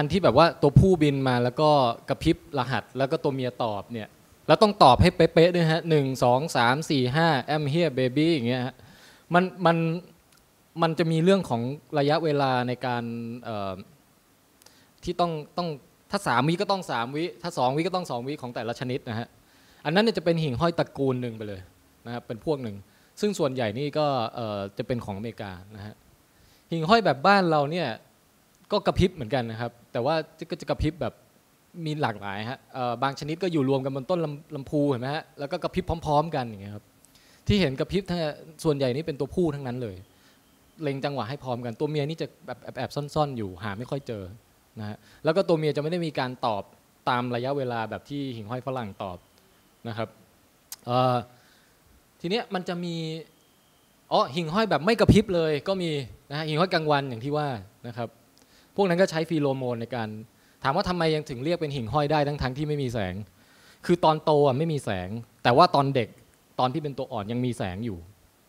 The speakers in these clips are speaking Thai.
อันที่แบบว่าตัวผู้บินมาแล้วก็กระพริบรหัส แล้วก็ตัวเมียตอบเนี่ยแล้วต้องตอบให้เป๊ะๆด้วยฮะหนึ่งสองสามสี่ห้าแอมเฮียเบบี้อย่างเงี้ยฮะมันมันมันจะมีเรื่องของระยะเวลาในการที่ต้องต้องถ้าสามวิก็ต้องสามวิถ้าสองวิก็ต้องสองวิของแต่ละชนิดนะฮะอันนั้นเนี่ยจะเป็นหิ่งห้อยตระกูลหนึ่งไปเลยนะครับเป็นพวกหนึ่ง ซึ่งส่วนใหญ่นี่ก็จะเป็นของอเมริกานะฮะหิ่งห้อยแบบบ้านเราเนี่ย ก็กระพริบเหมือนกันนะครับ แต่ว่าก็จะกระพริบแบบมีหลากหลายฮะบางชนิดก็อยู่รวมกันบนต้นลำลำพูเห็นไหมฮะแล้วก็กระพริบพร้อม ๆ กันอย่างเงี้ยครับที่เห็นกระพริบทะส่วนใหญ่นี่เป็นตัวผู้ทั้งนั้นเลย เล็งจังหวะให้พร้อมกันตัวเมียนี่จะแบบแอบแอบซ่อนๆ อยู่หาไม่ค่อยเจอนะฮะแล้วก็ตัวเมียจะไม่ได้มีการตอบตามระยะเวลาแบบที่หิ่งห้อยฝรั่งตอบนะครับทีเนี้ยมันจะมีอ๋อหิ่งห้อยแบบไม่กระพริบเลยก็มีนะฮะหิ่งห้อยกลางวันอย่างที่ว่านะครับ พวกนั้นก็ใช้ฟีโรโมนในการ ถามว่าทำไมยังถึงเรียกเป็นหิ่งห้อยได้ทั้งทั้งที่ไม่มีแสง คือตอนโตอะไม่มีแสง แต่ว่าตอนเด็กตอนที่เป็นตัวอ่อนยังมีแสงอยู่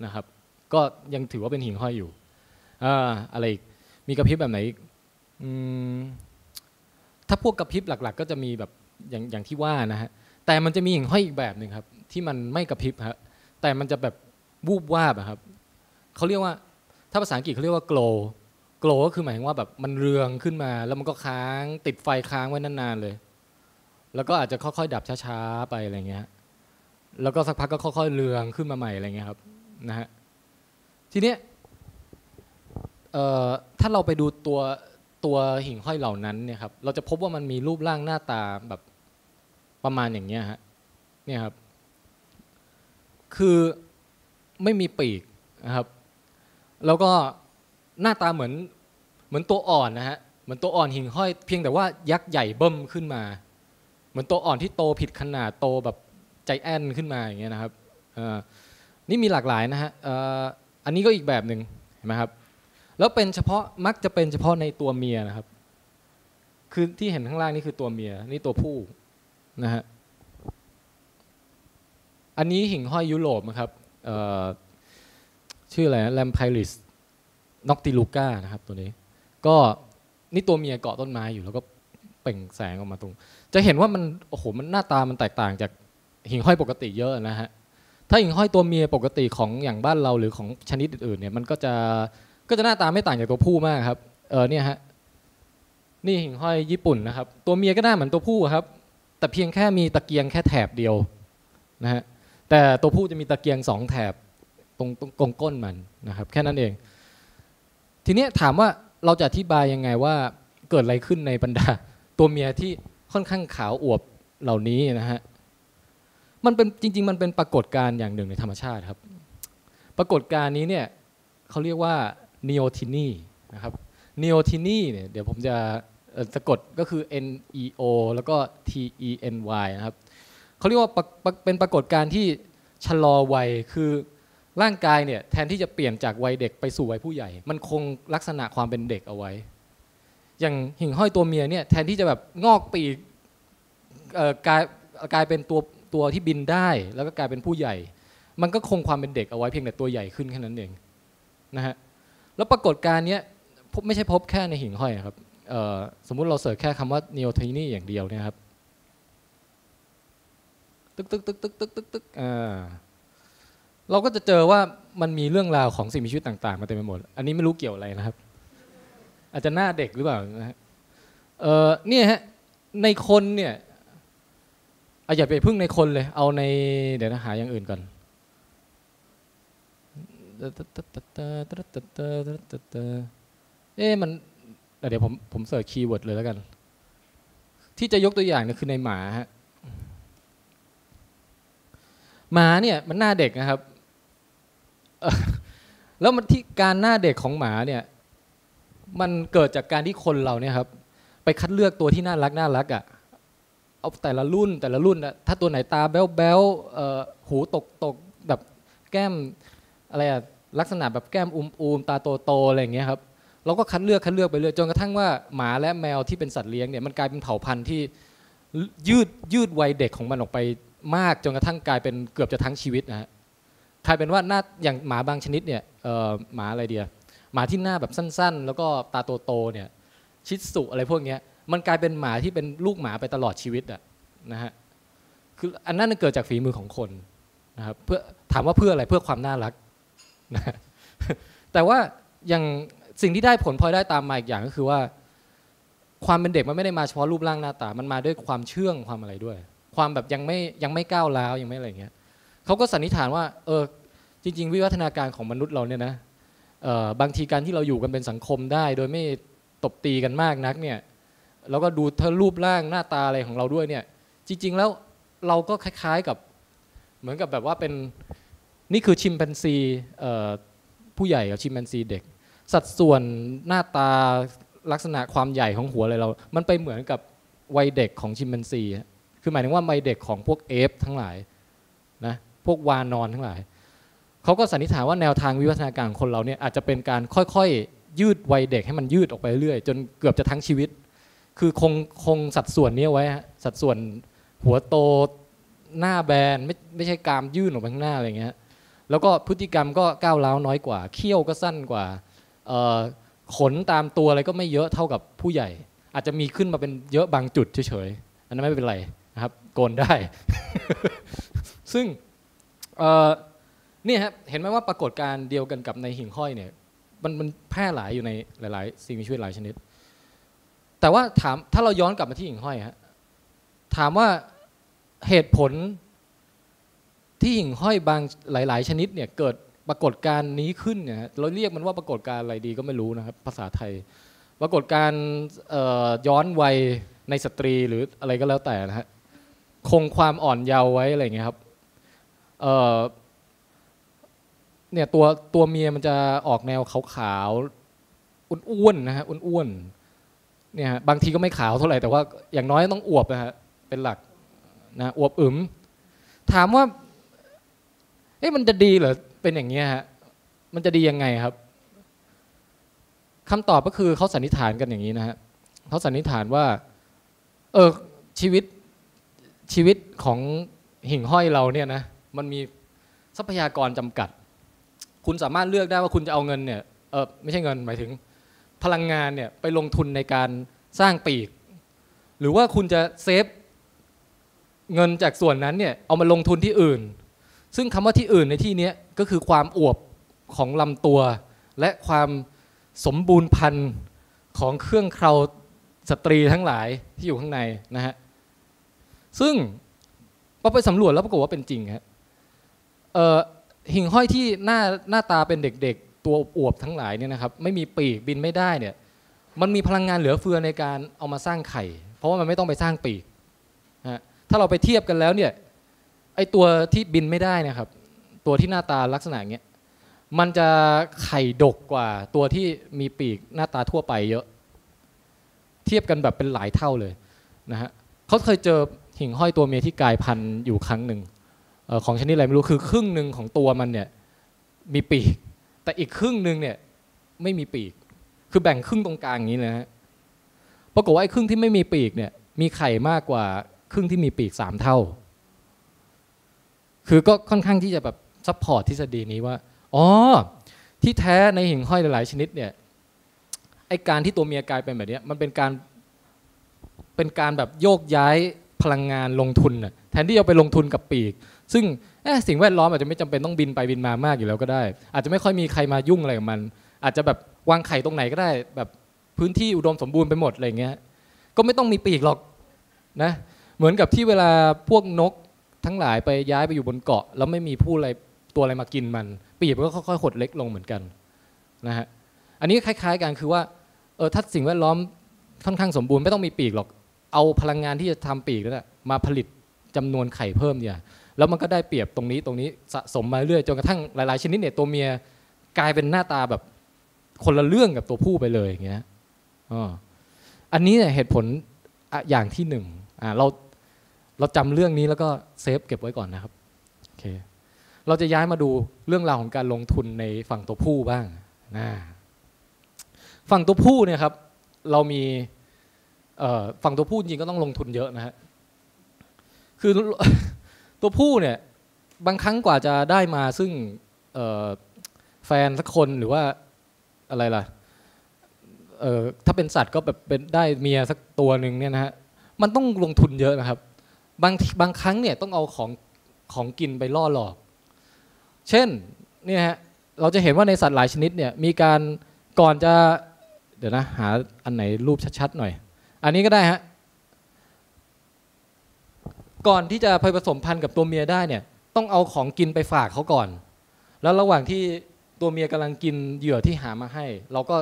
นะครับ ก็ยังถือว่าเป็นหิ่งห้อยอยู่อ่าอะไรอีกมีกระพริบแบบไหนอืมถ้าพวกกระพริบหลัก ๆ ก็จะมีแบบอย่างอย่างที่ว่านะฮะแต่มันจะมีหิ่งห้อยอีกแบบหนึ่งครับ ที่มันไม่กระพริบครับแต่มันจะแบบวูบวาบครับเขาเรียกว่าถ้าภาษาอังกฤษเขาเรียกว่า glow glow ก็คือหมายถึงว่าแบบมันเรืองขึ้นมา แล้วมันก็ค้างติดไฟค้างไว้นานๆเลย แล้วก็อาจจะค่อยๆ ดับช้าๆไปอะไรเงี้ยแล้วก็สักพักก็ค่อยๆเรืองขึ้นมาใหม่อะไรเงี้ยครับนะฮะทีเนี้ยเอ่อถ้าเราไปดูตัวตัวหิ่งห้อยเหล่านั้นเนี่ยครับเราจะพบว่ามันมีรูปร่างหน้าตาแบบประมาณอย่างเงี้ยฮะเนี่ยครับคือไม่มีปีกนะครับ แล้วก็ หน้าตาเหมือนเหมือนตัวอ่อนนะฮะเหมือนตัวอ่อนหิ่งห้อยเพียงแต่ว่ายักษ์ใหญ่เบิ่มขึ้นมา เหมือนตัวอ่อนที่โตผิดขนาดโตแบบใจแอนขึ้นมาอย่างเงี้ยนะครับนี่มีหลากหลายนะฮะอันนี้ก็อีกแบบหนึ่งเห็นไหมครับแล้วเป็นเฉพาะมักจะเป็นเฉพาะในตัวเมียนะครับ คือที่เห็นข้างล่างนี่คือตัวเมียนี่ตัวผู้นะฮะอันนี้หิ่งห้อยยุโรปนะครับชื่ออะไรแลมไพลิส น็อกติลูก้านะครับตัวนี้ ก็นี่ตัวเมียเกาะต้นไม้อยู่แล้วก็เปล่งแสงออกมาตรง จะเห็นว่ามันโอ้โหมันหน้าตามันแตกต่างจากหิ่งห้อยปกติเยอะนะฮะถ้าหิ่งห้อยตัวเมียปกติของอย่างบ้านเราหรือของชนิดอื่นๆเนี่ยมันก็จะก็จะหน้าตาไม่ต่างจากตัวผู้มากครับเออเนี่ยฮะนี่หิ่งห้อยญี่ปุ่นนะครับ ตัวเมียก็หน้าเหมือนตัวผู้ครับ แต่เพียงแค่มีตะเกียงแค่แถบเดียวนะฮะแต่ตัวผู้จะมีตะเกียงสองแถบตรงตรงกงก้นมันนะครับ แค่นั้นเอง ทีนี้ถามว่าเราจะอธิบายยังไงว่าเกิดอะไรขึ้นในบรรดา ตัวเมียที่ค่อนข้างขาวอวบเหล่านี้นะฮะมันเป็นจริง ๆ มันเป็นปรากฏการณ์อย่างหนึ่งในธรรมชาติครับ ปรากฏการณ์นี้เนี่ยเขาเรียกว่านีโอทินีนะครับนีโอทินีเนี่ยเดี๋ยวผมจะสะกดก็คือ N E O แล้วก็ T E N Y นะครับเขาเรียกว่าเป็นปรากฏการณ์ที่ชะลอวัยคือ ร่างกายเนี่ยแทนที่จะเปลี่ยนจากวัยเด็กไปสู่วัยผู้ใหญ่ มันคงลักษณะความเป็นเด็กเอาไว้ อย่างหิ่งห้อยตัวเมียเนี่ยแทนที่จะแบบงอกปีกกลายกลายเป็นตัวตัวที่บินได้ แล้วก็กลายเป็นผู้ใหญ่ มันก็คงความเป็นเด็กเอาไว้เพียงแต่ตัวใหญ่ขึ้นแค่นั้นเองนะฮะแล้วปรากฏการณ์เนี้ยพบไม่ใช่พบแค่ในหิ่งห้อยครับสมมุติเราเสิร์ชแค่คำว่า n e o t i n y อย่างเดียวเนี่ยครับ ตึกตึกตึกตึกตึกตึกตึกอ่า เราก็จะเจอว่ามันมีเรื่องราวของสิ่งมีชีวิตต่าง ๆ มาเต็มไปหมด อันนี้ไม่รู้เกี่ยวอะไรนะครับ อาจจะหน้าเด็กหรือเปล่านะฮะเออเนี่ยฮะในคนเนี่ยอย่าไปพึ่งในคนเลย เอาในเดี๋ยวนะหาอย่างอื่นก่อนเอ๊ะมันเดี๋ยวผมผมเสิร์ชคีย์เวิร์ดเลยแล้วกัน ที่จะยกตัวอย่างเนี่ยคือในหมาฮะหมาเนี่ยมันหน้าเด็กนะครับ แล้วมันที่การหน้าเด็กของหมาเนี่ยมันเกิดจากการที่คนเราเนี่ยครับ ไปคัดเลือกตัวที่น่ารักน่ารักอะเอาแต่ละรุ่นแต่ละรุ่นอะถ้าตัวไหนตาแบ๊วแบ๊วหูตกตกแบบแก้มอะไรอะลักษณะแบบแก้มอุมอูมๆตาโตโตๆอะไรอย่างเงี้ยครับเราก็คัดเลือกคัดเลือกไปเรื่อยจนกระทั่งว่าหมาและแมวที่เป็นสัตว์เลี้ยงเนี่ยมันกลายเป็นเผ่าพันธุ์ที่ยืดยืดวัยเด็กของมันออกไปมากจนกระทั่งกลายเป็นเกือบจะทั้งชีวิตนะฮะ กลายเป็นว่าหน้าอย่างหมาบางชนิดเนี่ยหมาอะไรเดียหมาที่หน้าแบบสั้น ๆ แล้วก็ตาโตๆเนี่ยชิดสุอะไรพวกเนี้ยมันกลายเป็นหมาที่เป็นลูกหมาไปตลอดชีวิตอะนะฮะคืออันนั้นเกิดจากฝีมือของคนนะครับเพื่อถามว่าเพื่ออะไรเพื่อความน่ารักนะแต่ว่าอย่างสิ่งที่ได้ผลพลอยได้ตามมาอีกอย่างก็คือว่า ความเป็นเด็กมันไม่ได้มาเฉพาะรูปร่างหน้าตา มันมาด้วยความเชื่องความอะไรด้วย ความแบบยังไม่ยังไม่ก้าวร้าวยังไม่อะไรเงี้ย เขาก็สันนิษฐานว่าเออจริง ๆ วิวัฒนาการของมนุษย์เราเนี่ยนะบางทีการที่เราอยู่กันเป็นสังคมได้ โดยไม่ตบตีกันมากนักเนี่ยแล้วก็ดูเธอรูปร่างหน้าตาอะไรของเราด้วยเนี่ย จริง ๆ แล้วเราก็คล้าย ๆกับเหมือนกับแบบว่าเป็นนี่คือชิมแปนซีผู้ใหญ่กับชิมแปนซีเด็ก สัดส่วนหน้าตาลักษณะความใหญ่ของหัวอะไรเรา มันไปเหมือนกับวัยเด็กของชิมแปนซี คือหมายถึงว่าวัยเด็กของพวกเอฟทั้งหลาย พวกวานอนทั้งหลายเขาก็สันนิษฐานว่าแนวทางวิวัฒนาการของคนเราเนี่ยอาจจะเป็นการค่อยๆ ยืดวัยเด็กให้มันยืดออกไปเรื่อยจนเกือบจะทั้งชีวิต คือคงคงสัดส่วนนี้ไว้สัดส่วนหัวโตหน้าแบนไม่ไม่ใช่กรามยื่นออกไปข้างหน้าอะไรเงี้ยแล้วก็พฤติกรรมก็ก้าวร้าวน้อยกว่า เขี้ยวก็สั้นกว่าขนตามตัวอะไรก็ไม่เยอะเท่ากับผู้ใหญ่ อาจจะมีขึ้นมาเป็นเยอะบางจุดเฉยๆอันนั้นไม่เป็นไรนะครับ โกนได้ ซึ่ง นี่ครับเห็นไหมว่าปรากฏการเดียวกันกับในหิ่งห้อยเนี่ยมันมันแพร่หลายอยู่ในหลาย ๆ สิ่งมีชีวิตหลายชนิด แต่ว่าถามถ้าเราย้อนกลับมาที่หิ่งห้อยฮะถามว่าเหตุผลที่หิ่งห้อยบางหลาย ๆ ชนิดเนี่ยเกิดปรากฏการนี้ขึ้นเนี่ยเราเรียกมันว่าปรากฏการอะไรดีก็ไม่รู้นะครับภาษาไทย ปรากฏการย้อนวัยในสตรีหรืออะไรก็แล้วแต่นะฮะคงความอ่อนเยาว์ไว้อะไรเงี้ยครับ เนี่ยตัวตัวเมียมันจะออกแนวขาวๆอ้วนๆนะฮะอ้วนๆเนี่ยบางทีก็ไม่ขาวเท่าไหร่แต่ว่าอย่างน้อยต้องอวบนะฮะเป็นหลักนะอวบอึมถามว่าเอ๊ะมันจะดีเหรอเป็นอย่างเงี้ยฮะมันจะดียังไงครับคำตอบก็คือเขาสันนิษฐานกันอย่างนี้นะฮะเขาสันนิษฐานว่า เออชีวิตชีวิตของหิ่งห้อยเราเนี่ยนะ มันมีทรัพยากรจำกัด คุณสามารถเลือกได้ว่าคุณจะเอาเงินเนี่ยเออไม่ใช่เงินหมายถึงพลังงานเนี่ยไปลงทุนในการสร้างปีก หรือว่าคุณจะเซฟเงินจากส่วนนั้นเนี่ยเอามาลงทุนที่อื่น ซึ่งคำว่าที่อื่นในที่นี้ก็คือความอวบของลำตัว และความสมบูรณ์พันธุ์ของเครื่องเคราสตรีทั้งหลายที่อยู่ข้างในนะฮะซึ่งพอไปสำรวจแล้วปรากฏว่าเป็นจริงครับ หิ่งห้อยที่หน้าหน้าตาเป็นเด็กๆ ตัวอวบทั้งหลายเนี่ยนะครับไม่มีปีกบินไม่ได้เนี่ยมันมีพลังงานเหลือเฟือในการเอามาสร้างไข่ เพราะว่ามันไม่ต้องไปสร้างปีกนะถ้าเราไปเทียบกันแล้วเนี่ยไอตัวที่บินไม่ได้นะครับ ตัวที่หน้าตาลักษณะเงี้ยมันจะไข่ดกกว่าตัวที่มีปีกหน้าตาทั่วไปเยอะ เทียบกันแบบเป็นหลายเท่าเลยนะฮะเขาเคยเจอหิ่งห้อยตัวเมียที่กลายพันธุ์อยู่ครั้งหนึ่ง ของชนิดอะไรไม่รู้คือครึ่งหนึ่งของตัวมันเนี่ยมีปีก แต่อีกครึ่งหนึ่งเนี่ยไม่มีปีก คือแบ่งครึ่งตรงกลางอย่างนี้นะฮะปรากฏว่าไอ้ครึ่งที่ไม่มีปีกเนี่ยมีไข่มากกว่าครึ่งที่มีปีกสามเท่า คือก็ค่อนข้างที่จะแบบซัพพอร์ตทฤษฎีนี้ว่าอ๋อที่แท้ในหิ่งห้อยหลายชนิดเนี่ยไอการที่ตัวเมียกลายเป็นแบบนี้มันเป็นการเป็นการแบบโยกย้ายพลังงานลงทุนน่ะแทนที่จะไปลงทุนกับปีก ซึ่งสิ่งแวดล้อมอาจจะไม่จำเป็นต้องบินไปบินมามากอยู่แล้วก็ได้ อาจจะไม่ค่อยมีใครมายุ่งอะไรกับมัน อาจจะแบบวางไข่ตรงไหนก็ได้ แบบพื้นที่อุดมสมบูรณ์ไปหมดอะไรเงี้ยก็ไม่ต้องมีปีกหรอกนะเหมือนกับที่เวลาพวกนกทั้งหลายไปย้ายไปอยู่บนเกาะ แล้วไม่มีผู้อะไรตัวอะไรมากินมัน ปีกมันก็ค่อยๆหดเล็กลงเหมือนกันนะฮะอันนี้คล้าย ๆกันคือว่าเออถ้าสิ่งแวดล้อมค่อนข้างสมบูรณ์ไม่ต้องมีปีกหรอก เอาพลังงานที่จะทำปีกนั่นแหละมาผลิตจำนวนไข่เพิ่มเนี่ย แล้วมันก็ได้เปรียบตรงนี้ตรงนี้สะสมมาเรื่อยจนกระทั่งหลายๆชนิดเนี่ยตัวเมียกลายเป็นหน้าตาแบบคนละเรื่องกับตัวผู้ไปเลยอย่างเงี้ยอันนี้เนี่ยเหตุผลอย่างที่หนึ่งเราเราจำเรื่องนี้แล้วก็เซฟเก็บไว้ก่อนนะครับโอเคเราจะย้ายมาดูเรื่องราวของการลงทุนในฝั่งตัวผู้บ้างนะฝั่งตัวผู้เนี่ยครับ เรามีฝั่งตัวผู้จริงก็ต้องลงทุนเยอะนะฮะคือ ตัวผู้เนี่ยบางครั้งกว่าจะได้มาซึ่งแฟนสักคนหรือว่าอะไรล่ะถ้าเป็นสัตว์ก็แบบเป็นได้เมียสักตัวหนึ่งเนี่ยนะฮะมันต้องลงทุนเยอะนะครับ บางบางครั้งเนี่ยต้องเอาของของกินไปล่อหลอก เช่นเนี่ยฮะเราจะเห็นว่าในสัตว์หลายชนิดเนี่ยมีการก่อนจะเดี๋ยวนะหาอันไหนรูปชัดๆหน่อย อันนี้ก็ได้ฮะ ก่อนที่จะไปผสมพันธุ์กับตัวเมียได้เนี่ยต้องเอาของกินไปฝากเขาก่อน แล้วระหว่างที่ตัวเมียกำลังกินเหยื่อที่หามาให้ เราก็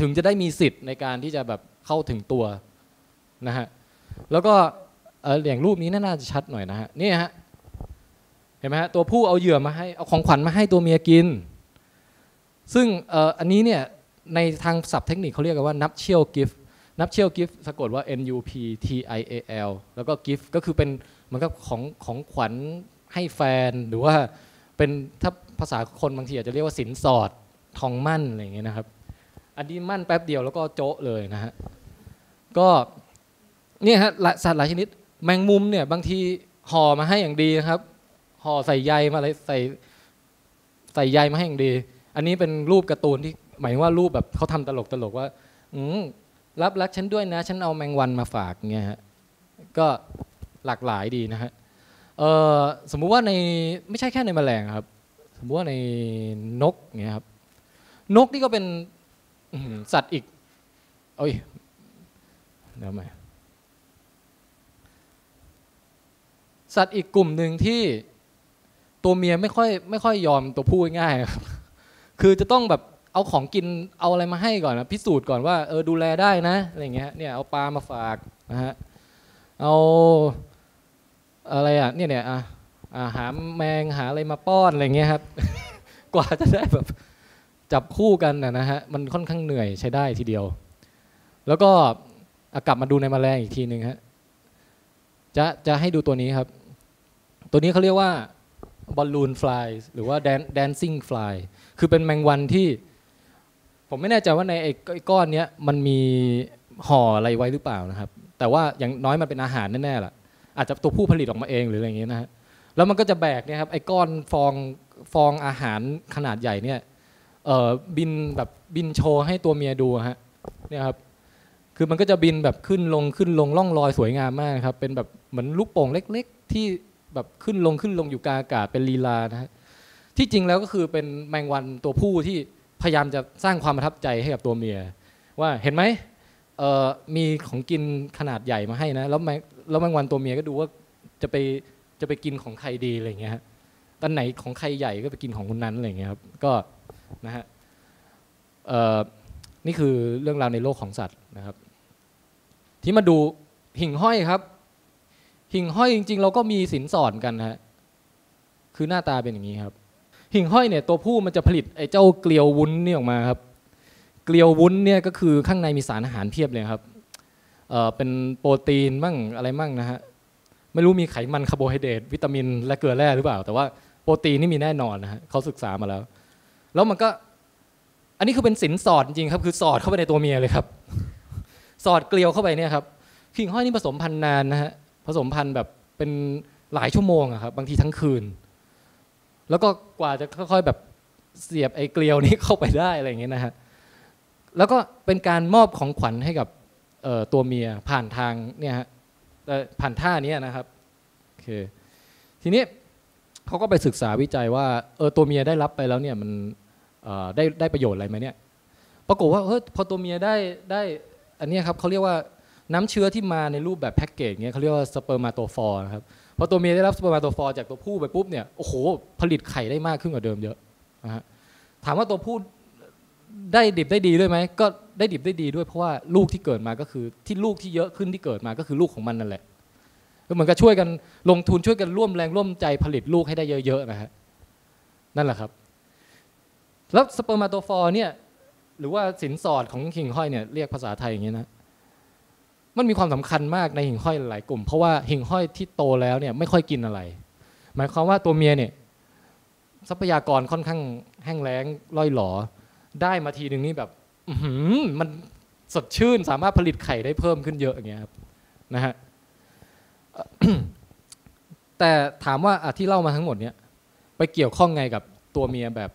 ถึงจะได้มีสิทธิ์ในการที่จะแบบเข้าถึงตัวนะฮะแล้วก็เอออย่างรูปนี้น่าจะชัดหน่อยนะฮะนี่ฮะเห็นไหมฮะตัวผู้เอาเหยื่อมาให้เอาของขวัญมาให้ตัวเมียกิน ซึ่งเอ่ออันนี้เนี่ยในทางศัพท์เทคนิคเขาเรียกกันว่านับเชียลกิฟต นับเชียลกิฟสะกดว่า N U P T I A L แล้วก็กิฟก็คือเป็นเหมือนกับของของขวัญให้แฟนหรือว่าเป็นถ้าภาษาคนบางทีอาจจะเรียกว่าสินสอดทองมั่นอะไรอย่างเงี้ยนะครับ อันนี้มั่นแป๊บเดียวแล้วก็โจ๊ะเลยนะฮะก็เนี่ยฮะสัตว์หลายชนิด แมงมุมเนี่ยบางทีห่อมาให้อย่างดีนะครับห่อใส่ใยมาอะไรใส่ใส่ใยมาให้อย่างดี อันนี้เป็นรูปการ์ตูนที่หมายว่ารูปแบบเขาทำตลกตลกว่า อืม รับรักฉันด้วยนะ ฉันเอาแมงวันมาฝากเงี้ยฮะก็หลากหลายดีนะฮะเออสมมุติว่าในไม่ใช่แค่ในแมลงครับ สมมุติว่าในนกเงี้ยครับนกนี่ก็เป็นสัตว์อีกเอ้ยเดี๋ยวใหมสัตว์อีกกลุ่มหนึ่งที่ตัวเมียไม่ค่อยไม่ค่อยยอมตัวผู้ง่ายๆครับคือจะต้องแบบ เอาของกินเอาอะไรมาให้ก่อนนะพิสูจน์ก่อนว่าเออดูแลได้นะอะไรเงี้ยเนี่ยเอาปลามาฝากนะฮะเอาอะไรอะเนี่ยเนี่ยอะอะหาแมงหาอะไรมาป้อนอะไรเงี้ยครับ กว่าจะได้แบบจับคู่กันนะฮะมันค่อนข้างเหนื่อยใช้ได้ทีเดียว แล้วก็กลับมาดูในแมลงอีกทีหนึ่งฮะจะจะให้ดูตัวนี้ครับ ตัวนี้เขาเรียกว่าบอลลูนฟลายหรือว่าแดนซิ่งฟลายคือเป็นแมงวันที่ ผมไม่แน่ใจว่าในไอ้ก้อนเนี้ยมันมีห่ออะไรไว้หรือเปล่านะครับ แต่ว่าอย่างน้อยมันเป็นอาหารแน่ๆล่ะ อาจจะตัวผู้ผลิตออกมาเองหรืออะไรอย่างเงี้ยนะฮะแล้วมันก็จะแบกเนี่ยครับไอ้ก้อนฟองฟองอาหารขนาดใหญ่เนี่ยเอ่อบินแบบบินโชว์ให้ตัวเมียดูฮะเนี่ยครับคือมันก็จะบินแบบขึ้นลงขึ้นลงล่องลอยสวยงามมากครับเป็นแบบเหมือนลูกโป่งเล็ก ๆ ที่แบบขึ้นลงขึ้นลงอยู่กลางอากาศเป็นลีลานะฮะที่จริงแล้วก็คือเป็นแมงวันตัวผู้ที่ พยายามจะสร้างความประทับใจให้กับตัวเมีย ว่าเห็นไหมเอ่อมีของกินขนาดใหญ่มาให้นะ แล้วแมงแล้วแมงวันตัวเมียก็ดูว่าจะไปจะไปกินของใครดีอะไรเงี้ยตอนไหนของใครใหญ่ก็ไปกินของคนนั้นอะไรเงี้ยครับก็นะฮะเอ่อนี่คือเรื่องราวในโลกของสัตว์นะครับ ที่มาดูหิ่งห้อยครับ หิ่งห้อยจริง ๆ เราก็มีสินสอดกันฮะคือหน้าตาเป็นอย่างนี้ครับ หิ่งห้อยเนี่ยตัวผู้มันจะผลิตไอ้เจ้าเกลียววุ้นนี่ออกมาครับ เกลียววุ้นเนี่ยก็คือข้างในมีสารอาหารเพียบเลยครับเอ่อเป็นโปรตีนมั่งอะไรมั่งนะฮะไม่รู้มีไขมันคาร์โบไฮเดรตวิตามิน และเกลือแร่หรือเปล่า แต่ว่าโปรตีนนี่มีแน่นอนนะฮะเขาศึกษามาแล้ว แล้วมันก็ อันนี้คือเป็นสินสอดจริงครับ คือสอดเข้าไปในตัวเมียเลยครับ สอดเกลียวเข้าไปเนี่ยครับหิ่งห้อยนี่ผสมพันธุ์นานนะฮะผสมพันธุ์แบบเป็นหลายชั่วโมงอะครับบางทีทั้งคืน แล้วก็กว่าจะค่อยๆแบบเสียบไอ้เกลียวนี้เข้าไปได้อะไรอย่างเงี้ยนะฮะแล้วก็เป็นการมอบของขวัญให้กับตัวเมียผ่านทางเนี่ยฮะผ่านท่านี้นะครับโอเคทีนี้เขาก็ไปศึกษาวิจัยว่าเออตัวเมียได้รับไปแล้วเนี่ยมันได้ได้ประโยชน์อะไรไหมเนี่ยปรากฏว่าเฮ้ยพอตัวเมียได้ได้อันนี้ครับเขาเรียกว่า น้ำเชื้อที่มาในรูปแบบแพ็กเกจเงี้ยเขาเรียกว่าสเปอร์มาโตฟอร์นะครับพอตัวเมียได้รับสเปอร์มาโตฟอร์จากตัวผู้ไปปุ๊บเนี่ยโอ้โหผลิตไข่ได้มากขึ้นกว่าเดิมเยอะนะฮะถามว่าตัวผู้ได้ดิบได้ดีด้วยไหมก็ได้ดิบได้ดีด้วยเพราะว่าลูกที่เกิดมาก็คือที่ลูกที่เยอะขึ้นที่เกิดมาก็คือลูกของมันนั่นแหละก็เหมือนกับช่วยกันลงทุนช่วยกันร่วมแรงร่วมใจผลิตลูกให้ได้เยอะๆนะฮะนั่นแหละครับ แล้วสเปอร์มาโตฟอร์เนี่ยหรือว่าสินสอดของหิ่งห้อยเนี่ยเรียกภาษาไทยอย่างนี้นะ มันมีความสำคัญมากในหิ่งห้อยหลายกลุ่ม เพราะว่าหิ่งห้อยที่โตแล้วเนี่ยไม่ค่อยกินอะไร หมายความว่าตัวเมียเนี่ยทรัพยากรค่อนข้างแห้งแล้งล่อยหลอ ได้มาทีหนึ่งนี่แบบมันสดชื่นสามารถผลิตไข่ได้เพิ่มขึ้นเยอะอย่างเงี้ยครับนะฮะแต่ถามว่าที่เล่ามาทั้งหมดเนี้ยไปเกี่ยวข้องไงกับตัวเมียแบบ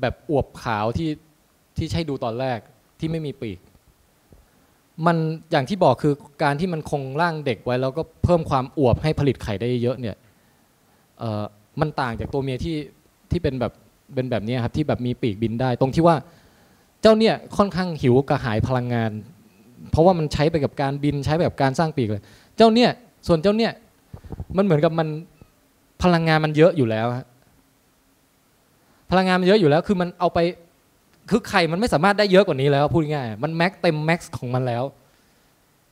แบบอวบขาวที่ที่ใช้ดูตอนแรกที่ไม่มีปีก มันอย่างที่บอกคือการที่มันคงร่างเด็กไว้ แล้วก็เพิ่มความอวบให้ผลิตไข่ได้เยอะเนี่ยมันต่างจากตัวเมียที่ที่เป็นแบบเป็นแบบนี้ครับที่แบบมีปีกบินได้ ตรงที่ว่าเจ้าเนี่ยค่อนข้างหิวกระหายพลังงาน เพราะว่ามันใช้ไปกับการบินใช้ไปกับการสร้างปีกเลยเจ้าเนี่ยส่วนเจ้าเนี่ยมันเหมือนกับมันพลังงานมันเยอะอยู่แล้วพลังงานมันเยอะอยู่แล้วคือมันเอาไป คือไข่มันไม่สามารถได้เยอะกว่านี้แล้วพูดง่ายมันแม็กเต็มแม็กซ์ของมันแล้ว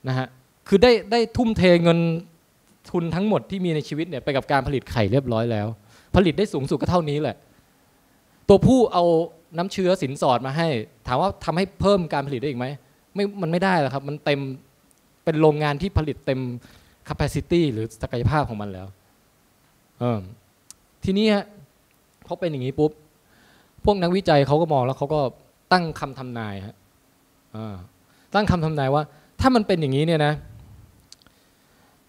นะฮะคือได้ได้ทุ่มเทเงินทุนทั้งหมดที่มีในชีวิตเนี่ยไปกับการผลิตไข่เรียบร้อยแล้ว ผลิตได้สูงสุดก็เท่านี้แหละ ตัวผู้เอาน้ำเชื้อสินสอดมาให้ ถามว่าทำให้เพิ่มการผลิตได้อีกไหมไม่มันไม่ได้แล้วครับ มันเต็มเป็นโรงงานที่ผลิตเต็ม capacity หรือศักยภาพของมันแล้วเออทีนี้ฮะพอเป็นอย่างนี้ปุ๊บ พวกนักวิจัยเขาก็มองแล้วเขาก็ตั้งคำทำนายฮะตั้งคำทำนายว่า ถ้ามันเป็นอย่างนี้เนี่ยนะ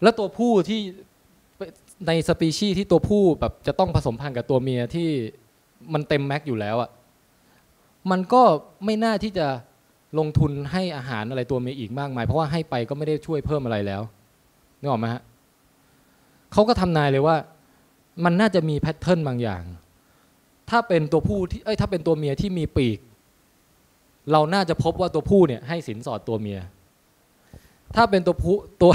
แล้วตัวผู้ที่ในสปีชีส์ที่ตัวผู้แบบจะต้องผสมพันธุ์กับตัวเมียที่มันเต็มแม็กอยู่แล้วอะ่ะมันก็ไม่น่าที่จะลงทุนให้อาหารอะไรตัวเมียอีกมากมาย เพราะว่าให้ไปก็ไม่ได้ช่วยเพิ่มอะไรแล้วนึกออกไหมฮะเขาก็ทำนายเลยว่า มันน่าจะมีแพทเทิร์นบางอย่าง ถ้าเป็นตัวผู้ที่เอ้ยถ้าเป็นตัวเมียที่มีปีก เราน่าจะพบว่าตัวผู้เนี่ยให้สินสอดตัวเมีย ถ้าเป็นตัวผู้ตัว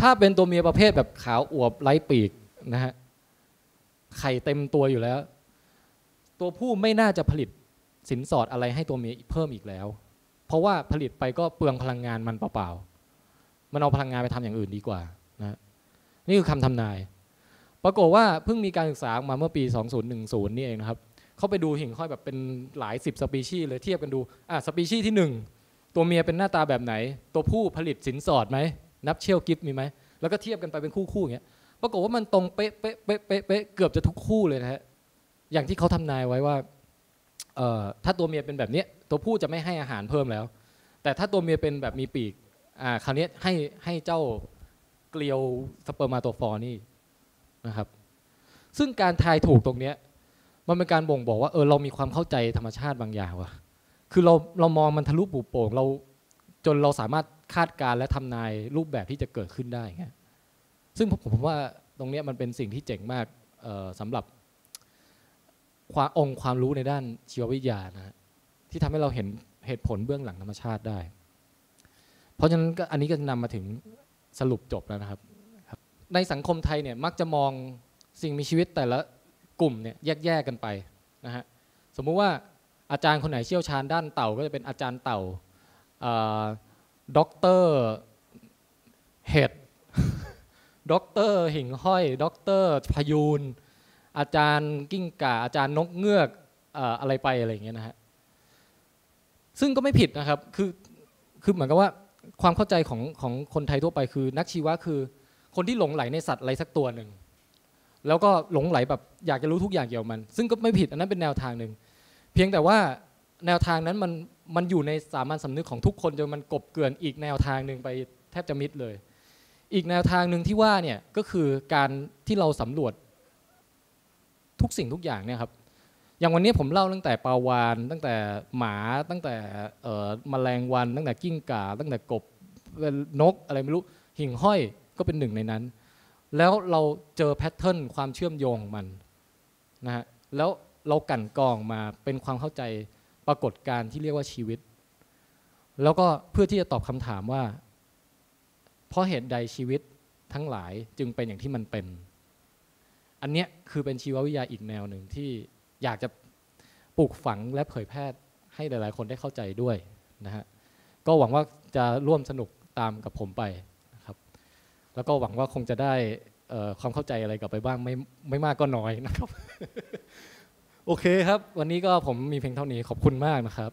ถ้าเป็นตัวเมียประเภทแบบขาวอวบไร้ปีกนะฮะไข่เต็มตัวอยู่แล้ว ตัวผู้ไม่น่าจะผลิตสินสอดอะไรให้ตัวเมียเพิ่มอีกแล้ว เพราะว่าผลิตไปก็เปลืองพลังงานมันเปล่าๆมันเอาพลังงานไปทำอย่างอื่นดีกว่านะนี่คือคำทำนาย ปรากฏว่าเพิ่งมีการศึกษามาเมื่อปี 2010 นี่เองนะครับเขาไปดูหิ่งห้อยแบบเป็นหลายสิบสปีชีส์เลยเทียบกันดูอะสปีชีส์ที่ 1 ตัวเมียเป็นหน้าตาแบบไหน ตัวผู้ผลิตสินสอดไหมนับเชี่ยวกิฟมีไหมแล้วก็เทียบกันไปเป็นคู่ๆอย่างเงี้ยปรากฏว่ามันตรงเป๊ะเป๊ะเป๊ะเป๊ะเกือบจะทุกคู่เลยนะฮะอย่างที่เขาทำนายไว้ว่าเอ่อถ้าตัวเมียเป็นแบบนี้ตัวผู้จะไม่ให้อาหารเพิ่มแล้ว แต่ถ้าตัวเมียเป็นแบบมีปีกอ่าคราวนี้ให้ให้เจ้าเกลียวสเปอร์มาโตฟอร์นี่ นะครับ ซึ่งการทายถูกตรงเนี้ยมันเป็นการบ่งบอกว่าเออเรามีความเข้าใจธรรมชาติบางอย่างว่ะ คือเราเรามองมันทะลุปูโป่งเราจนเราสามารถคาดการและทำนายรูปแบบที่จะเกิดขึ้นได้ไงซึ่งผมผมว่าตรงเนี้ยมันเป็นสิ่งที่เจ๋งมากสำหรับความองค์ความรู้ในด้านชีววิทยานะฮะที่ทำให้เราเห็นเหตุผลเบื้องหลังธรรมชาติได้ เพราะฉะนั้นก็อันนี้ก็นำมาถึงสรุปจบแล้วนะครับ ในสังคมไทยเนี่ยมักจะมองสิ่งมีชีวิตแต่ละกลุ่มเนี่ยแยกๆกันไปนะฮะสมมุติว่าอาจารย์คนไหนเชี่ยวชาญด้านเต่าก็จะเป็นอาจารย์เต่าด็อกเตอร์เห็ดด็อกเตอร์หิ่งห้อยด็อกเตอร์พยูนอาจารย์กิ้งก่าอาจารย์นกเงือกอะไรไปอะไรอย่างเงี้ยนะฮะซึ่งก็ไม่ผิดนะครับคือคือเหมือนกับว่าความเข้าใจของของคนไทยทั่วไปคือนักชีวะคือ คนที่หลงไหลในสัตว์อะไรสักตัวหนึ่งแล้วก็หลงไหลแบบอยากจะรู้ทุกอย่างเกี่ยวกับมัน ซึ่งก็ไม่ผิดอันนั้นเป็นแนวทางหนึ่งเพียงแต่ว่าแนวทางนั้นมันมันอยู่ในสามัญสำนึกของทุกคนจนมันกบเกลื่อนอีกแนวทางหนึ่งไปแทบจะมิดเลย อีกแนวทางหนึ่งที่ว่าเนี่ยก็คือการที่เราสำรวจทุกสิ่งทุกอย่างเนี่ยครับอย่างวันนี้ผมเล่าตั้งแต่ปลาวาน ตั้งแต่หมาตั้งแต่แมลงวัน ตั้งแต่กิ้งก่าตั้งแต่กบนกอะไรไม่รู้หิ่งห้อย ก็เป็นหนึ่งในนั้น แล้วเราเจอแพทเทิร์นความเชื่อมโยงของมันนะฮะแล้วเรากันกองมาเป็นความเข้าใจปรากฏการที่เรียกว่าชีวิต แล้วก็เพื่อที่จะตอบคำถามว่า เพราะเหตุใดชีวิตทั้งหลายจึงเป็นอย่างที่มันเป็น อันนี้คือเป็นชีววิทยาอีกแนวหนึ่งที่อยากจะปลูกฝังและเผยแพร่ให้หลาย ๆ คนได้เข้าใจด้วยนะฮะ ก็หวังว่าจะร่วมสนุกตามกับผมไป แล้วก็หวังว่าคงจะได้ความเข้าใจอะไรกลับไปบ้างไม่ไม่มากก็น้อยนะครับ โอเคครับ วันนี้ก็ผมมีเพียงเท่านี้ขอบคุณมากนะครับ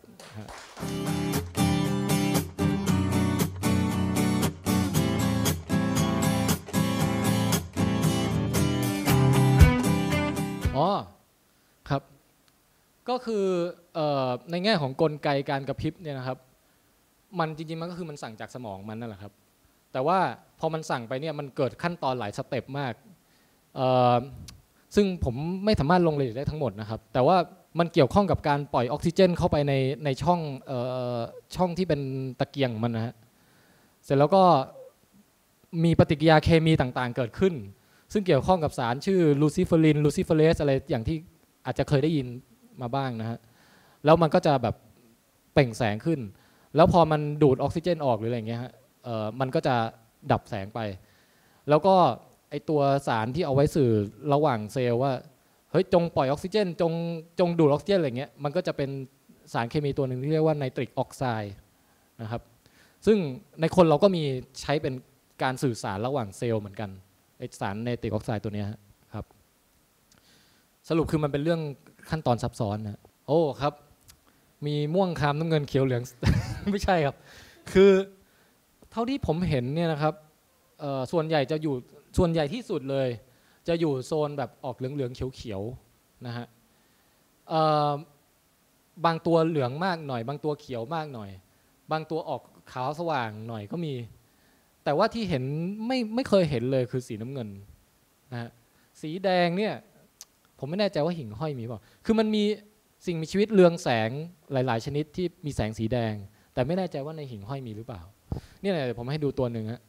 อ๋อครับ ก็คือในแง่ของกลไกการกระพริบเนี่ยนะครับ มันจริงๆมันก็คือมันสั่งจากสมองมันนั่นแหละครับ แต่ว่าพอมันสั่งไปเนี่ยมันเกิดขั้นตอนหลายสเต็ปมาก ซึ่งผมไม่สามารถลงรายละเอียดได้ทั้งหมดนะครับ แต่ว่ามันเกี่ยวข้องกับการปล่อยออกซิเจนเข้าไปในในช่องออช่องที่เป็นตะเกียงมันนะฮะ เสร็จแล้วก็มีปฏิกิริยาเคมีต่างๆ เกิดขึ้น ซึ่งเกี่ยวข้องกับสารชื่อลูซิเฟอรินลูซิเฟเรสอะไรอย่างที่อาจจะเคยได้ยินมาบ้างนะฮะ แล้วมันก็จะแบบเปล่งแสงขึ้น แล้วพอมันดูดออกซิเจนออกหรืออะไรเงี้ยฮะ มันก็จะดับแสงไป แล้วก็ไอตัวสารที่เอาไว้สื่อระหว่างเซลล์ว่าเฮ้ยจงปล่อยออกซิเจน จงจงดูดออกซิเจนอะไรเงี้ยมันก็จะเป็นสารเคมีตัวหนึ่งที่เรียกว่าไนตริกออกไซด์นะครับ ซึ่งในคนเราก็มีใช้เป็นการสื่อสารระหว่างเซลล์เหมือนกันไอสารไนตริกออกไซด์ตัวเนี้ยครับ สรุปคือมันเป็นเรื่องขั้นตอนซับซ้อนนะโอ้ครับ มีม่วงคามน้ำเงินเขียวเหลือง ไม่ใช่ครับ คือ ท่าที่ผมเห็นเนี่ยนะครับส่วนใหญ่จะอยู่ส่วนใหญ่ที่สุดเลย จะอยู่โซนแบบออกเหลืองๆเขียวๆนะฮะบางตัวเหลืองมากหน่อย บางตัวเขียวมากหน่อย บางตัวออกขาวสว่างหน่อยก็มี แต่ว่าที่เห็นไม่ไม่เคยเห็นเลยคือสีน้ำเงินนะฮะสีแดงเนี่ยผมไม่แน่ใจว่าหิ่งห้อยมีเปล่าคือมันมีสิ่งมีชีวิตเรืองแสงหลาย ๆ ชนิดที่มีแสงสีแดง แต่ไม่แน่ใจว่าในหิ่งห้อยมีหรือเปล่า เนี่ยเดี๋ยวผมให้ดูตัวหนึ่งฮะ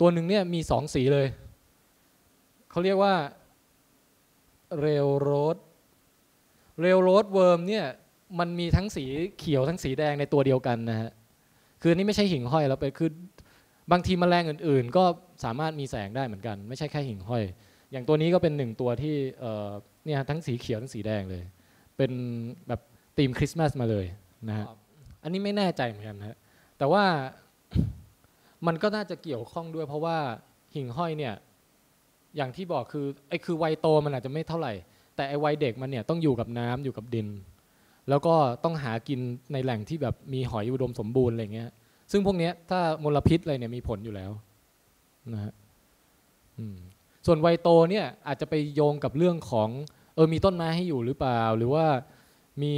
ตัวหนึ่งเนี่ยมีสองสีเลย เขาเรียกว่าเรลโรดเรลโรดเวิร์มเนี่ยมันมีทั้งสีเขียวทั้งสีแดงในตัวเดียวกันนะฮะ คืออนนี่ไม่ใช่หิ่งห้อยแล้วไปคือบางทีแมลงอื่น ๆ ก็สามารถมีแสงได้เหมือนกัน ไม่ใช่แค่หิ่งห้อย อย่างตัวนี้ก็เป็นหนึ่งตัวที่เอ่อเนี่ยทั้งสีเขียวทั้งสีแดงเลย เป็นแบบธีมคริสต์มาสมาเลยนะฮะ อันนี้ไม่แน่ใจเหมือนกันนะฮะ แต่ว่า มันก็น่าจะเกี่ยวข้องด้วย เพราะว่าหิ่งห้อยเนี่ย อย่างที่บอกคือไอ้คือวัยโตมันอาจจะไม่เท่าไหร่ แต่ไอ้วัยเด็กมันเนี่ยต้องอยู่กับน้ำอยู่กับดิน แล้วก็ต้องหากินในแหล่งที่แบบมีหอยอุดมสมบูรณ์อะไรเงี้ย ซึ่งพวกเนี้ยถ้ามลพิษอะไรเนี่ยมีผลอยู่แล้วนะฮะส่วนวัยโตเนี่ยอาจจะไปโยงกับเรื่องของเออมีต้นไม้ให้อยู่หรือเปล่า หรือว่ามี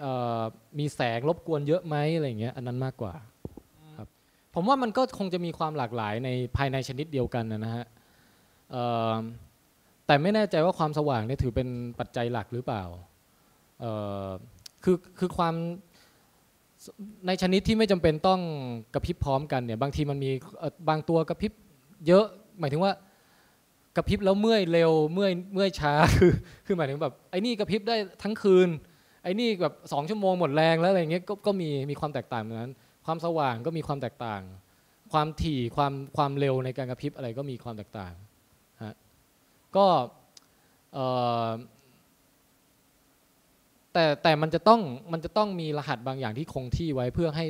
เอ่อมีแสงรบกวนเยอะไหมอะไรเงี้ยอันนั้นมากกว่า ผมว่ามันก็คงจะมีความหลากหลายในภายในชนิดเดียวกันนะฮะแต่ไม่แน่ใจว่าความสว่างเนี่ยถือเป็นปัจจัยหลักหรือเปล่าคือคือความในชนิดที่ไม่จำเป็นต้องกระพริบพร้อมกันเนี่ยบางทีมันมีบางตัวกระพริบเยอะ หมายถึงว่ากระพริบแล้วเมื่อยเร็วเมื่อยเมื่อยช้าคือคือหมายถึงแบบไอ้นี่กระพริบได้ทั้งคืนไอ้นี่แบบสองชั่วโมงหมดแรงแล้วอะไรเงี้ยก็ก็มีมีความแตกต่างเหมือนกัน ความสว่างก็มีความแตกต่าง ความถี่ความความเร็วในการกระพริบอะไรก็มีความแตกต่างฮะก็เอ่อแต่แต่มันจะต้องมันจะต้องมีรหัสบางอย่างที่คงที่ไว้เพื่อให้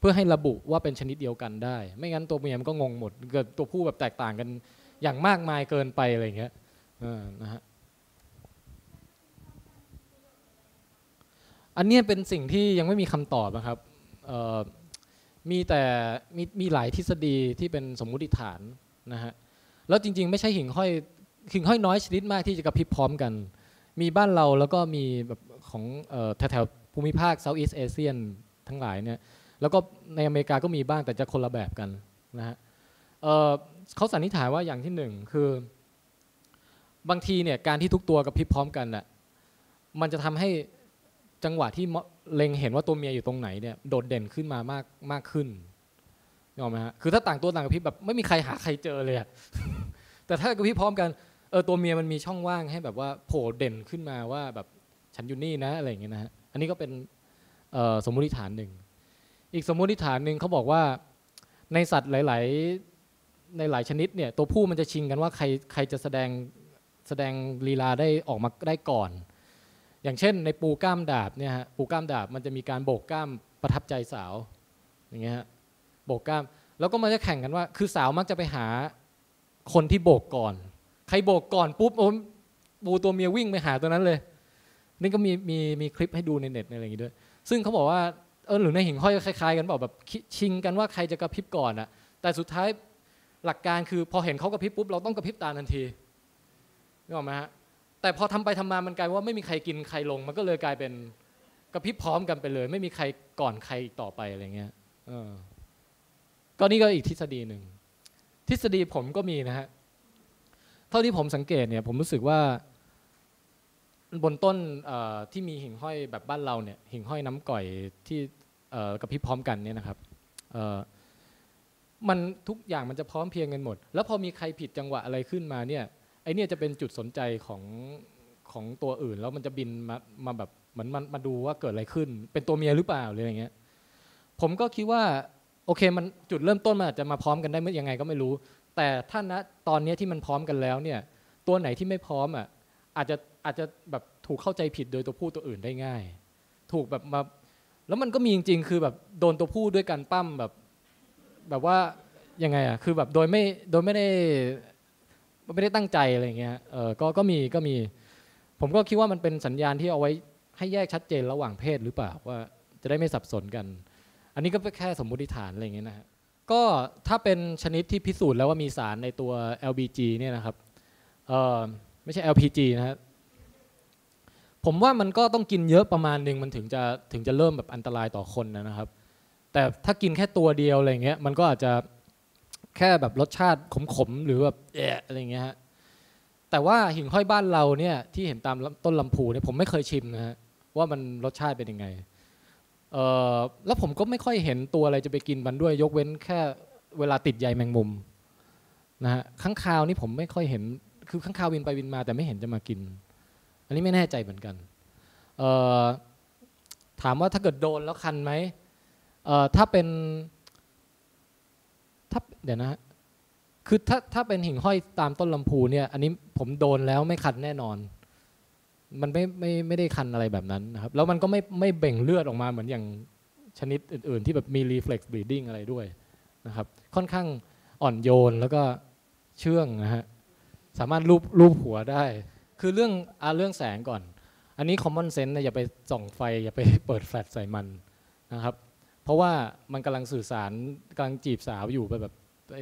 เพื่อให้ระบุว่าเป็นชนิดเดียวกันได้ ไม่งั้นตัวเมียมันก็งงหมดเกิดตัวผู้แบบแตกต่างกันอย่างมากมายเกินไปอะไรอย่างเงี้ยนะฮะอันเนี้ยเป็นสิ่งที่ยังไม่มีคำตอบนะครับเอ่อ มีแต่มีมีหลายทฤษฎีที่เป็นสมมุติฐานนะฮะแล้วจริงๆ ไม่ใช่หิ่งห้อยหิ่งห้อยน้อยชนิดมากที่จะกระพริบพร้อมกัน มีบ้านเราแล้วก็มีแบบของแถวๆภูมิภาคเซาท์อีสเอเชียนทั้งหลายเนี่ยแล้วก็ในอเมริกาก็มีบ้างแต่จะคนละแบบกันนะฮะเขาสันนิษฐานว่าอย่างที่หนึ่งคือบางทีเนี่ยการที่ทุกตัวกระพริบพร้อมกันน่ะมันจะทำให้จังหวะที่ เล็งเห็นว่าตัวเมียอยู่ตรงไหนเนี่ยโดดเด่นขึ้นมามากมากขึ้นนึกออกไหมฮะคือถ้าต่างตัวต่างกระพริบแบบไม่มีใครหาใครเจอเลยแต่ถ้ากระพริบพร้อมกันเออตัวเมียมันมีช่องว่างให้แบบว่าโผล่เด่นขึ้นมาว่าแบบฉันอยู่นี่นะอะไรอย่างเงี้ยนะฮะอันนี้ก็เป็นสมมุติฐานหนึ่งอีกสมมุติฐานหนึ่งเขาบอกว่าในสัตว์หลาย ๆ ในหลายชนิดเนี่ยตัวผู้มันจะชิงกันว่าใครใครจะแสดงแสดงลีลาได้ออกมาได้ก่อน อย่างเช่น ในปูกล้ามดาบเนี่ยฮะปูกล้ามดาบมันจะมีการโบกกล้ามประทับใจสาวอย่างเงี้ยฮะโบกกล้าม แล้วก็มันจะแข่งกันว่า คือสาวมักจะไปหาคนที่โบกก่อน ใครโบกก่อนปุ๊บโอ้ปูตัวเมียวิ่งไปหาตัวนั้นเลย นี่ก็มีมีมีคลิปให้ดูในเน็ตอะไรอย่างงี้ด้วย ซึ่งเขาบอกว่าเออหรือในหิ่งห้อยคล้ายๆกันบอกแบบชิงกันว่าใครจะกระพริบก่อนอะแต่สุดท้ายหลักการคือพอเห็นเขากระพริบปุ๊บเราต้องกระพริบตามทันทีนึกออกไหมฮะ แต่พอทำไปทำมามันกลายว่าไม่มีใครกินใครลง มันก็เลยกลายเป็นกระพริบพร้อมกันไปเลย ไม่มีใครก่อนใครอีกต่อไปอะไรเงี้ยเออก็นี่ก็อีกทฤษฎีหนึ่งทฤษฎีผมก็มีนะฮะเท่าที่ผมสังเกตเนี่ยผมรู้สึกว่า บนต้นที่มีหิ่งห้อยแบบบ้านเราเนี่ยหิ่งห้อยน้ำก่อยที่เอ่อกระพริบพร้อมกันเนี่ยนะครับเอ่อมันทุกอย่างมันจะพร้อมเพียงกันหมด แล้วพอมีใครผิดจังหวะอะไรขึ้นมาเนี่ยไอ เนี่ยจะเป็นจุดสนใจของของตัวอื่น แล้วมันจะบินมามาแบบเหมือนมันมาดูว่าเกิดอะไรขึ้น เป็นตัวเมียหรือเปล่าหรืออะไรเงี้ยผมก็คิดว่าโอเคมันจุดเริ่มต้นมันอาจจะมาพร้อมกันได้เมื่อยังไงก็ไม่รู้ แต่ถ้าณตอนนี้ที่มันพร้อมกันแล้วเนี่ยตัวไหนที่ไม่พร้อมอะอาจจะอาจจะแบบถูกเข้าใจผิดโดยตัวผู้ตัวอื่นได้ง่าย ถูกแบบมาแล้วมันก็มีจริง ๆ คือแบบโดนตัวผู้ด้วยการปั้มแบบแบบว่ายังไงอะคือแบบโดยไม่โดยไม่ได้ ไม่ได้ตั้งใจอะไรเงี้ยเออก็ก็มีก็มี ผมก็คิดว่ามันเป็นสัญญาณที่เอาไว้ให้แยกชัดเจนระหว่างเพศหรือเปล่าว่าจะได้ไม่สับสนกัน อันนี้ก็แค่สมมุติฐานอะไรเงี้ยนะฮะก็ถ้าเป็นชนิดที่พิสูจน์แล้วว่ามีสารในตัว LBG เนี่ยนะครับเออไม่ใช่ LPG นะฮะผมว่ามันก็ต้องกินเยอะประมาณหนึ่งมันถึงจะถึงจะเริ่มแบบอันตรายต่อคนนะครับ แต่ถ้ากินแค่ตัวเดียวอะไรเงี้ยมันก็อาจจะ แค่แบบรสชาติขมๆหรือแบบแอะอะไรเงี้ยฮะแต่ว่าหิ่งห้อยบ้านเราเนี่ยที่เห็นตามต้นลำพูเนี่ยผมไม่เคยชิมนะฮะว่ามันรสชาติเป็นยังไงเออแล้วผมก็ไม่ค่อยเห็นตัวอะไรจะไปกินมันด้วย ยกเว้นแค่เวลาติดใยแมงมุมนะฮะข้างคาวนี่ผมไม่ค่อยเห็นคือข้างคาววินไปวินมาแต่ไม่เห็นจะมากิน อันนี้ไม่แน่ใจเหมือนกันเอ่อถามว่าถ้าเกิดโดนแล้วคันไหมเอ่อถ้าเป็น ถ้าเดี๋ยวนะ คือถ้าถ้าเป็นหิ่งห้อยตามต้นลำพูเนี่ย อันนี้ผมโดนแล้วไม่คันแน่นอน มันไม่ไม่ไม่ได้คันอะไรแบบนั้นนะครับ แล้วมันก็ไม่ไม่เบ่งเลือดออกมาเหมือนอย่างชนิดอื่น ๆ ที่แบบมี reflex bleeding อะไรด้วยนะครับ ค่อนข้างอ่อนโยนแล้วก็เชื่องนะฮะ สามารถรูปรูปหัวได้ คือเรื่องอาเรื่องแสงก่อน อันนี้ common sense นะอย่าไปส่องไฟ อย่าไปเปิดแฟลชใส่มันนะครับ ราะว่ามันกำลังสื่อสารกำลังจีบสาวอยู่ไปแบบไป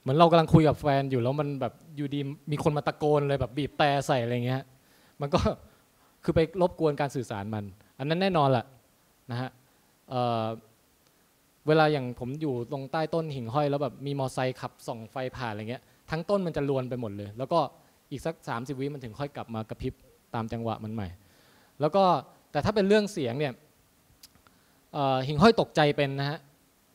เหมือนเรากำลังคุยกับแฟนอยู่แล้วมันแบบอยู่ดีมีคนมาตะโกนเลยแบบบีบแต่ใส่อะไรเงี้ยมันก็คือไปรบกวนการสื่อสารมัน อันนั้นแน่นอนแหละนะฮะเวลาอย่างผมอยู่ตรงใต้ต้นหิ่งห้อย แล้วแบบมีมอไซค์ขับส่องไฟผ่านอะไรเงี้ยทั้งต้นมันจะลวนไปหมดเลย แล้วก็อีกสัก 30 วิมันถึงค่อยกลับมากระพริบตามจังหวะมันใหม่ แล้วก็แต่ถ้าเป็นเรื่องเสียงเนี่ย หิ่งห้อยตกใจเป็นนะฮะ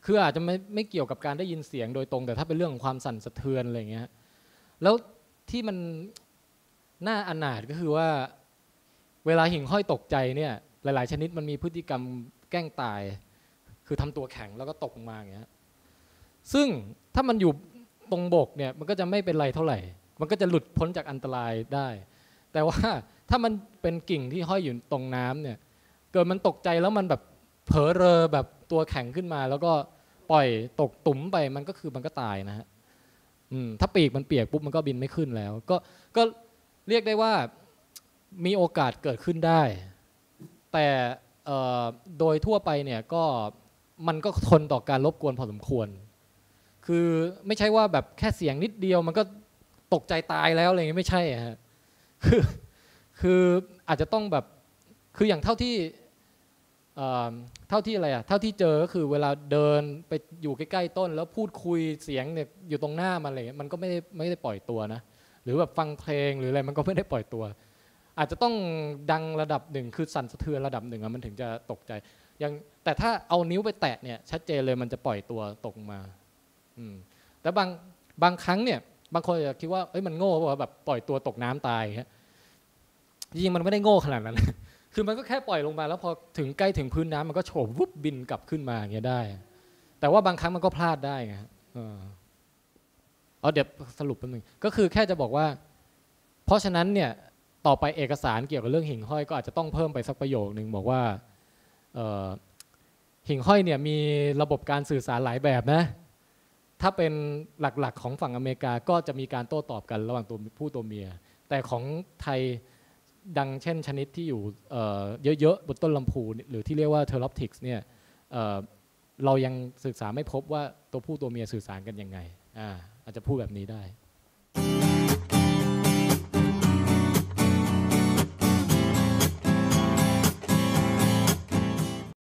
คืออาจจะไม่ไม่เกี่ยวกับการได้ยินเสียงโดยตรง แต่ถ้าเป็นเรื่องของความสั่นสะเทือนอะไรเงี้ยแล้วที่มันน่าอนาถก็คือว่า เวลาหิ่งห้อยตกใจเนี่ยหลาย ๆ ชนิดมันมีพฤติกรรมแกล้งตาย คือทำตัวแข็งแล้วก็ตกลงมาอย่างเงี้ยซึ่งถ้ามันอยู่ตรงบกเนี่ยมันก็จะไม่เป็นไรเท่าไหร่ มันก็จะหลุดพ้นจากอันตรายได้ แต่ว่าถ้ามันเป็นกิ่งที่ห้อยอยู่ตรงน้ำเนี่ยเกิดมันตกใจแล้วมันแบบ เผลอเรอแบบตัวแข็งขึ้นมา แล้วก็ปล่อยตกตุ่มไปมันก็คือมันก็ตายนะฮะถ้าปีกมันเปียกปุ๊บมันก็บินไม่ขึ้นแล้ว ก็ก็เรียกได้ว่ามีโอกาสเกิดขึ้นได้ แต่โดยทั่วไปเนี่ยก็มันก็ทนต่อการรบกวนพอสมควร คือไม่ใช่ว่าแบบแค่เสียงนิดเดียวมันก็ตกใจตายแล้วอะไรเงี้ยไม่ใช่ฮะคือคืออาจจะต้องแบบคืออย่างเท่าที่ เท่าที่อะไรอะเท่าที่เจอก็คือเวลาเดินไปอยู่ใกล้ๆต้น แล้วพูดคุยเสียงเนี่ยอยู่ตรงหน้ามันอะไรเงี้ยมันก็ไม่ได้ไม่ได้ปล่อยตัวนะหรือแบบฟังเพลงหรืออะไรมันก็ไม่ได้ปล่อยตัว อาจจะต้องดังระดับหนึ่งคือสั่นสะเทือนระดับหนึ่งอะมันถึงจะตกใจยังแต่ถ้าเอานิ้วไปแตะเนี่ยชัดเจนเลยมันจะปล่อยตัวตกมาอืมแต่บางบางครั้งเนี่ยบางคนจะคิดว่าเอ้ยมันโง่ว่าแบบปล่อยตัวตกน้ำตายฮะจริงมันไม่ได้โง่ขนาดนั้น คือมันก็แค่ปล่อยลงมาแล้วพอถึงใกล้ถึงพื้นน้ำมันก็โฉบวุบบินกลับขึ้นมาอย่างเงี้ยได้ แต่ว่าบางครั้งมันก็พลาดได้ไงเออเอาเดี๋ยวสรุปแป๊บนึงก็คือแค่จะบอกว่า เพราะฉะนั้นเนี่ยต่อไปเอกสารเกี่ยวกับเรื่องหิ่งห้อยก็อาจจะต้องเพิ่มไปสักประโยคหนึ่งบอกว่าหิ่งห้อยเนี่ยมีระบบการสื่อสารหลายแบบนะ ถ้าเป็นหลักๆของฝั่งอเมริกาก็จะมีการโต้ตอบกันระหว่างตัวผู้ตัวเมีย แต่ของไทย ดังเช่นชนิดที่อยู่เยอะๆบนต้นลำพูหรือที่เรียกว่าเทอร์ลอปติกส์เนี่ยเรายังศึกษาไม่พบว่าตัวผู้ตัวเมียสื่อสารกันยังไงอาอาจจะพูดแบบนี้ได้